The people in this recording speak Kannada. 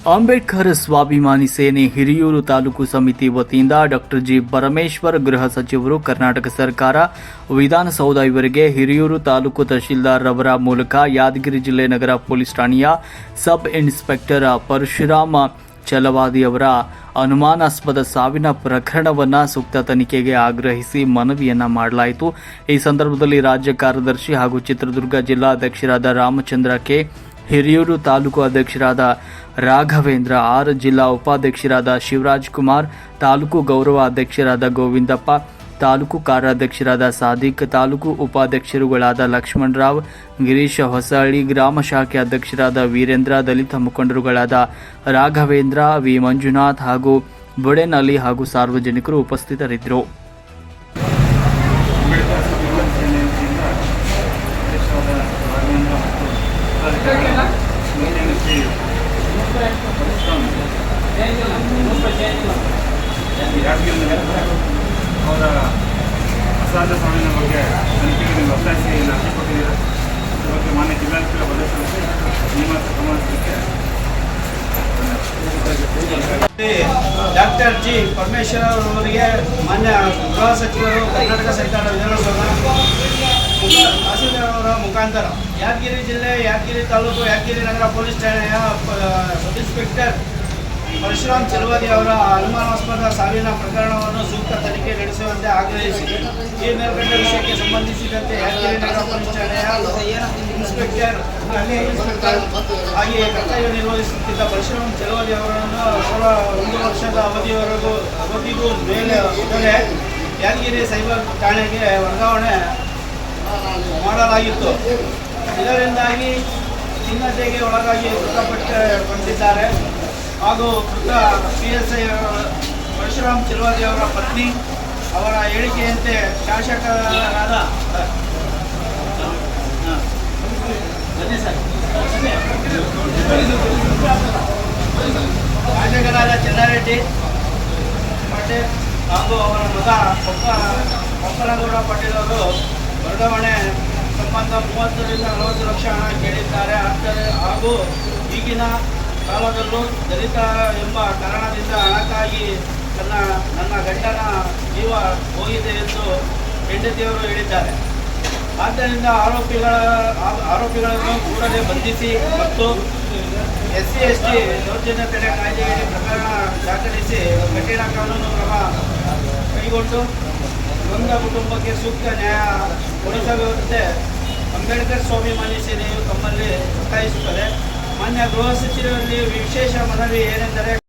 ಅಂಬೇಡ್ಕರ್ ಸ್ವಾಭಿಮಾನಿ ಸೇನೆ ಹಿರಿಯೂರು ತಾಲೂಕು ಸಮಿತಿ ವತಿಯಿಂದ ಡಾಕ್ಟರ್ ಜಿ ಪರಮೇಶ್ವರ್ ಗೃಹ ಸಚಿವರು ಕರ್ನಾಟಕ ಸರ್ಕಾರ, ವಿಧಾನಸೌಧ ಇವರಿಗೆ ಹಿರಿಯೂರು ತಾಲೂಕು ತಹಶೀಲ್ದಾರ್ ರವರ ಮೂಲಕ ಯಾದಗಿರಿ ಜಿಲ್ಲೆ ನಗರ ಪೊಲೀಸ್ ಠಾಣೆಯ ಸಬ್ ಇನ್ಸ್ಪೆಕ್ಟರ್ ಪರಶುರಾಮ ಛಲವಾದಿಯವರ ಅನುಮಾನಾಸ್ಪದ ಸಾವಿನ ಪ್ರಕರಣವನ್ನು ಸೂಕ್ತ ತನಿಖೆಗೆ ಆಗ್ರಹಿಸಿ ಮನವಿಯನ್ನ ಮಾಡಲಾಯಿತು. ಈ ಸಂದರ್ಭದಲ್ಲಿ ರಾಜ್ಯ ಕಾರ್ಯದರ್ಶಿ ಹಾಗೂ ಚಿತ್ರದುರ್ಗ ಜಿಲ್ಲಾಧ್ಯಕ್ಷರಾದ ರಾಮಚಂದ್ರ ಕೆ. ಹಿರಿಯೂರು ತಾಲೂಕು ಅಧ್ಯಕ್ಷರಾದ ರಾಘವೇಂದ್ರ, ಆರ್ ಜಿಲ್ಲಾ ಉಪಾಧ್ಯಕ್ಷರಾದ ಶಿವರಾಜ್ ಕುಮಾರ್, ತಾಲೂಕು ಗೌರವ ಅಧ್ಯಕ್ಷರಾದ ಗೋವಿಂದಪ್ಪ, ತಾಲೂಕು ಕಾರ್ಯಾಧ್ಯಕ್ಷರಾದ ಸಾದಿಕ್, ತಾಲೂಕು ಉಪಾಧ್ಯಕ್ಷರುಗಳಾದ ಲಕ್ಷ್ಮಣರಾವ್ ಗಿರೀಶ ಹೊಸಹಳ್ಳಿ ಗ್ರಾಮ ಶಾಖೆ ಅಧ್ಯಕ್ಷರಾದ ವೀರೇಂದ್ರ, ದಲಿತ ಮುಖಂಡರುಗಳಾದ ರಾಘವೇಂದ್ರ, ವಿ ಮಂಜುನಾಥ್ ಹಾಗೂ ಬುಡೆನಲಿ ಹಾಗೂ ಸಾರ್ವಜನಿಕರು ಉಪಸ್ಥಿತರಿದ್ದರು ಅಂಬೇಡ್ಕರ್ ಸ್ವಾಭಿಮಾನ ಸೇನೆ ವತಿಯಿಂದ ಅಧ್ಯಕ್ಷರಾದ ರಾಘವೇಂದ್ರ ಮತ್ತು ಪದಾಧಿಕಾರಿಗಳ ಮುಂದಿನ ಶ್ರೀ ಪರಶುರಾಮ್ ಯಾದಗಿರಿ ನಗರ ಅವರ ಅಸಾಧ್ಯ ಸಾವಿನ ಬಗ್ಗೆ ತನಿಖೆಗೆ ನೀವು ಒತ್ತಾಯಿಸಿ ಅರ್ಜಿ ಕೊಟ್ಟಿದ್ದೀರಾ ಬಗ್ಗೆ ಮಾನ್ಯ ಜಿಲ್ಲಾಧಿಕಾರಿ ಪ್ರದರ್ಶನಕ್ಕೆ ನಿಮ್ಮ ಗಮನಿಸಲಿಕ್ಕೆ ಡಾಕ್ಟರ್ ಜಿ ಪರಮೇಶ್ವರ ಅವರಿಗೆ ಮಾನ್ಯ ಗೃಹ ಸಚಿವರು, ಕರ್ನಾಟಕ ಸರ್ಕಾರ ತಹಸೀಲ್ದಾರ್ ಅವರ ಮುಖಾಂತರ ಯಾದಗಿರಿ ಜಿಲ್ಲೆ, ಯಾದಗಿರಿ ತಾಲೂಕು, ಯಾದಗಿರಿ ನಗರ ಪೊಲೀಸ್ ಠಾಣೆಯ ಸಬ್ ಇನ್ಸ್ಪೆಕ್ಟರ್ ಪರಶುರಾಮ್ ಚಲುವಾದಿ ಅವರ ಅನುಮಾನಾಸ್ಪದ ಸಾವಿನ ಪ್ರಕರಣವನ್ನು ಸೂಕ್ತ ತನಿಖೆ ನಡೆಸುವಂತೆ ಆಗ್ರಹಿಸಿ. ಈ ಮೇಲ್ಕಂಡ ವಿಷಯಕ್ಕೆ ಸಂಬಂಧಿಸಿದಂತೆ ಯಾದಗಿರಿ ನಗರ ಪೊಲೀಸ್ ಠಾಣೆಯ ಇನ್ಸ್ಪೆಕ್ಟರ್ ಇನ್ಸ್ಪೆಕ್ಟರ್ ಆಗಿ ಕರ್ತವ್ಯ ನಿರ್ವಹಿಸುತ್ತಿದ್ದ ಪರಶುರಾಮ್ ಚಲುವಾದಿ ಅವರನ್ನು ಅವರ ಒಂದು ವರ್ಷದ ಅವಧಿಯವರೆಗೂ ಅವಧಿಗೂ ಮೇಲೆ ಮೇಲೆ ಯಾದಗಿರಿ ಸೈಬರ್ ಠಾಣೆಗೆ ವರ್ಗಾವಣೆ ಮಾಡಲಾಗಿತ್ತು. ಇದರಿಂದಾಗಿ ಖಿನ್ನತೆಗೆ ಒಳಗಾಗಿ ಮೃತಪಟ್ಟಿದ್ದಾರೆ ಹಾಗೂ ಮೃತ P S I Parashuram Chilwadi ಅವರ ಪತ್ನಿ ಅವರ ಹೇಳಿಕೆಯಂತೆ ಶಾಸಕರಾದ ಶಾಸಕರಾದ ಚೆನ್ನಾರೆಡ್ಡಿ, ಪಟೇಲ್ ಹಾಗೂ ಅವರ ಮೃತ ಪಪ್ಪ ಪಪ್ಪನಗೌಡ ಪಟೇಲ್ ಅವರು ವರ್ಗಾವಣೆ ಸಂಬಂಧ ಮೂವತ್ತರಿಂದ ನಲವತ್ತು ಲಕ್ಷ ಹಣ ಕೇಳಿದ್ದಾರೆ. ಆದರೆ ಹಾಗೂ ಈಗಿನ ಕಾಲದಲ್ಲೂ ದಲಿತ ಎಂಬ ಕಾರಣದಿಂದ ಹಣಕ್ಕಾಗಿ ನನ್ನ ನನ್ನ ಗಂಡನ ಜೀವ ಹೋಗಿದೆ ಎಂದು ಹೆಂಡತಿಯವರು ಹೇಳಿದ್ದಾರೆ. ಆದ್ದರಿಂದ ಆರೋಪಿಗಳ, ಆರೋಪಿಗಳನ್ನು ಕೂಡಲೇ ಬಂಧಿಸಿ ಮತ್ತು ಎಸ್ ಸಿ ಎಸ್ ಟಿ ದೌರ್ಜನ್ಯ ತಡೆ ಕಾಯ್ದೆಯಡಿ ಪ್ರಕರಣ ದಾಖಲಿಸಿ ಕಠಿಣ ಕಾನೂನು ಕ್ರಮ ಕೈಗೊಂಡು ನೊಂದ ಕುಟುಂಬಕ್ಕೆ ಸೂಕ್ತ ನ್ಯಾಯ ಕೊಡಿಸಬೇಕಂತೆ ಅಂಬೇಡ್ಕರ್ ಸ್ವಾಭಿಮಾನಿ ಸೇನೆಯು ತಮ್ಮಲ್ಲಿ ಒತ್ತಾಯಿಸುತ್ತದೆ. ಮಾನ್ಯ ಗೃಹ ಸಚಿವರಲ್ಲಿ ವಿಶೇಷ ಮನವಿ ಏನೆಂದರೆ